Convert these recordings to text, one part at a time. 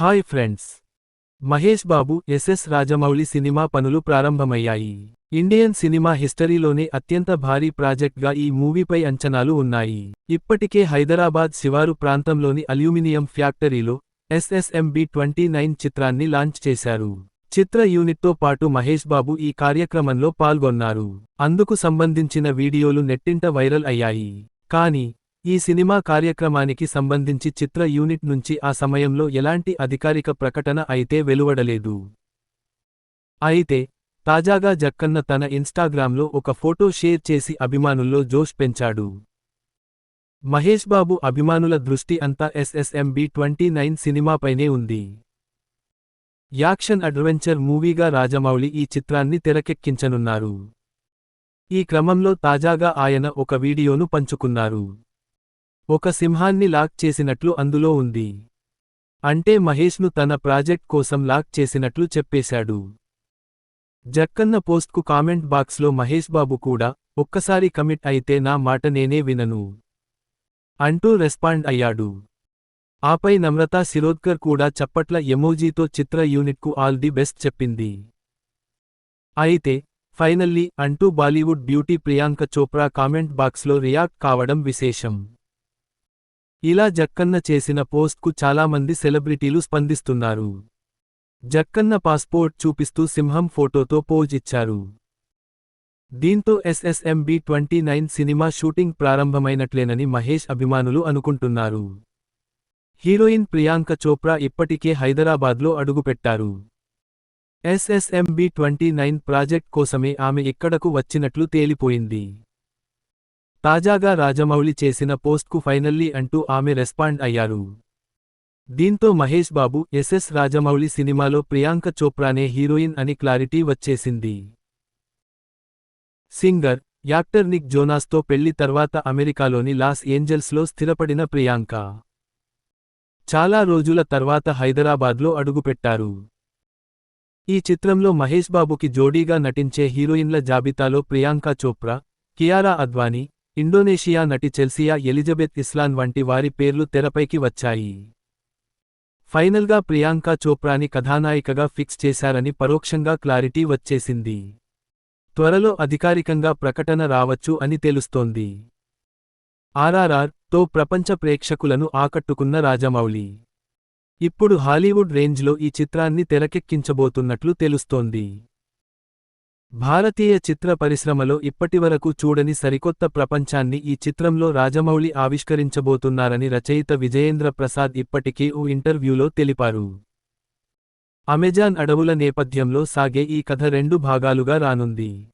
Hi friends. Mahesh Babu SS Rajamouli cinema పనులు ప్రారంభమయ్యాయి. Indian cinema హిస్టరీలోనే అత్యంత భారీ ప్రాజెక్ట్గా ఈ మూవీపై అంచనాలు ఉన్నాయి. ఇప్పటికే హైదరాబాద్ శివారు ప్రాంతంలోని అల్యూమినియం ఫ్యాక్టరీలో ఎస్ఎస్ఎంబి ట్వంటీ నైన్ చిత్రాన్ని లాంచ్ చేశారు. చిత్ర యూనిట్తో పాటు మహేష్ బాబు ఈ కార్యక్రమంలో పాల్గొన్నారు. అందుకు సంబంధించిన వీడియోలు నెట్టింట వైరల్ అయ్యాయి. కానీ ఈ సినిమా కార్యక్రమానికి సంబంధించి చిత్ర యూనిట్ నుంచి ఆ సమయంలో ఎలాంటి అధికారిక ప్రకటన అయితే వెలువడలేదు. అయితే తాజాగా జక్కన్న తన ఇన్స్టాగ్రామ్లో ఒక ఫోటో షేర్ చేసి అభిమానుల్లో జోష్ పెంచాడు. మహేష్ బాబు అభిమానుల దృష్టి అంతా ఎస్ఎస్ఎంబి ట్వంటీ నైన్ సినిమాపైనే ఉంది. యాక్షన్ అడ్వెంచర్ మూవీగా రాజమౌళి ఈ చిత్రాన్ని తెరకెక్కించనున్నారు. ఈ క్రమంలో తాజాగా ఆయన ఒక వీడియోను పంచుకున్నారు. ఒక సింహాన్ని లాక్ చేసినట్లు అందులో ఉంది. అంటే మహేష్ను తన ప్రాజెక్ట్ కోసం లాక్ చేసినట్లు చెప్పేశాడు. జక్కన్న పోస్ట్కు కామెంట్ బాక్స్లో మహేష్ బాబు కూడా ఒక్కసారి కమిట్ అయితే నా మాట నేనే వినను అంటూ రెస్పాండ్ అయ్యాడు. ఆపై నమ్రతా శిరోద్కర్ కూడా చప్పట్ల ఎమోజీతో చిత్ర యూనిట్కు ఆల్ ది బెస్ట్ చెప్పింది. అయితే ఫైనల్లీ అంటూ Bollywood beauty Priyanka Chopra comment బాక్స్లో రియాక్ట్ కావడం విశేషం. ఇలా జక్కన్న చేసిన పోస్ట్కు చాలామంది సెలబ్రిటీలు స్పందిస్తున్నారు. జక్కన్న పాస్పోర్ట్ చూపిస్తూ సింహం ఫోటోతో పోజ్ ఇచ్చారు. దీంతో SSMB twenty nine cinema shooting ప్రారంభమైనట్లేనని Mahesh అభిమానులు అనుకుంటున్నారు. హీరోయిన్ ప్రియాంక చోప్రా ఇప్పటికే హైదరాబాద్లో అడుగుపెట్టారు. ఎస్ఎస్ఎంబి ట్వంటీ నైన్ ప్రాజెక్ట్ కోసమే ఆమె ఇక్కడకు వచ్చినట్లు తేలిపోయింది. తాజాగా రాజమౌళి చేసిన పోస్ట్కు ఫైనల్లీ అంటూ ఆమె రెస్పాండ్ అయ్యారు. దీంతో మహేష్ బాబు ఎస్ఎస్ రాజమౌళి సినిమాలో ప్రియాంక చోప్రానే హీరోయిన్ అని క్లారిటీ వచ్చేసింది. సింగర్ యాక్టర్ నిక్ జోనాస్తో పెళ్ళి తర్వాత అమెరికాలోని లాస్ ఏంజల్స్లో స్థిరపడిన ప్రియాంక. చాలా రోజుల తర్వాత హైదరాబాద్లో అడుగుపెట్టారు. ఈ చిత్రంలో మహేష్ బాబుకి జోడీగా నటించే హీరోయిన్ల జాబితాలో ప్రియాంక చోప్రా కియారా అద్వానీ ఇండోనేషియా నటి చెల్సియా ఎలిజబెత్ ఇస్లాన్ వంటి వారి పేర్లు తెరపైకి వచ్చాయి. ఫైనల్గా ప్రియాంక చోప్రాని కథానాయికగా ఫిక్స్ చేశారని పరోక్షంగా క్లారిటీ వచ్చేసింది. త్వరలో అధికారికంగా ప్రకటన రావచ్చు అని తెలుస్తోంది. ఆర్ఆర్ఆర్తో ప్రపంచ ప్రేక్షకులను ఆకట్టుకున్న రాజమౌళి. ఇప్పుడు హాలీవుడ్ రేంజ్లో ఈ చిత్రాన్ని తెరకెక్కించబోతున్నట్లు తెలుస్తోంది. భారతీయ చిత్ర పరిశ్రమలో ఇప్పటివరకు చూడని సరికొత్త ప్రపంచాన్ని ఈ చిత్రంలో రాజమౌళి ఆవిష్కరించబోతున్నారని రచయిత విజయేంద్ర ప్రసాద్ ఇప్పటికే ఓ ఇంటర్వ్యూలో తెలిపారు. అమెజాన్ అడవుల నేపథ్యంలో సాగే ఈ కథ రెండు భాగాలుగా రానుంది.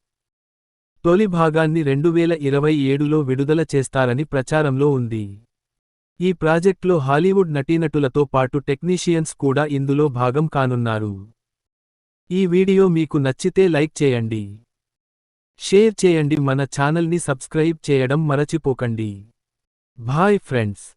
తొలి భాగాన్ని రెండువేల ఇరవై ఏడులో విడుదల చేస్తారని ప్రచారంలో ఉంది. ఈ ప్రాజెక్ట్లో హాలీవుడ్ నటీనటులతో పాటు టెక్నీషియన్స్ కూడా ఇందులో భాగం కానున్నారు. ఈ వీడియో మీకు నచ్చితే లైక్ చేయండి. షేర్ చేయండి మన ఛానల్ని సబ్స్క్రైబ్ చేయడం మరచిపోకండి. Bye friends.